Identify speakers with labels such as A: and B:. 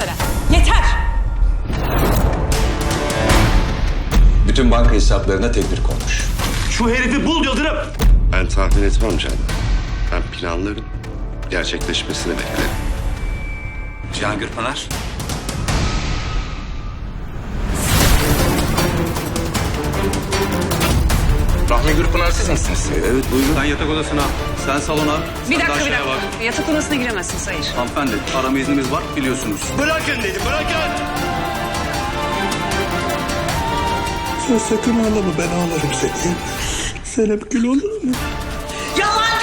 A: düşünsene. Yeter!
B: Bütün banka hesaplarına tedbir konmuş.
C: Şu herifi bul Yıldırım.
D: Ben tahmin etmem canım. Ben planların gerçekleşmesini beklerim.
B: Cihangir Pınar.
E: Rahmi Gürpınar siz misiniz?
B: Evet buyurun.
F: Sen yatak odasına, sen salona,
A: Bir
F: sen de
A: dakika bir
F: aşağıya bak.
A: dakika. Yatak odasına giremezsin Sayır.
F: Hanımefendi, arama iznimiz var biliyorsunuz.
C: Bırakın dedim bırakın.
G: Sen sakın ağlama ben ağlarım seni. Senem gül olur mu?
A: Yalan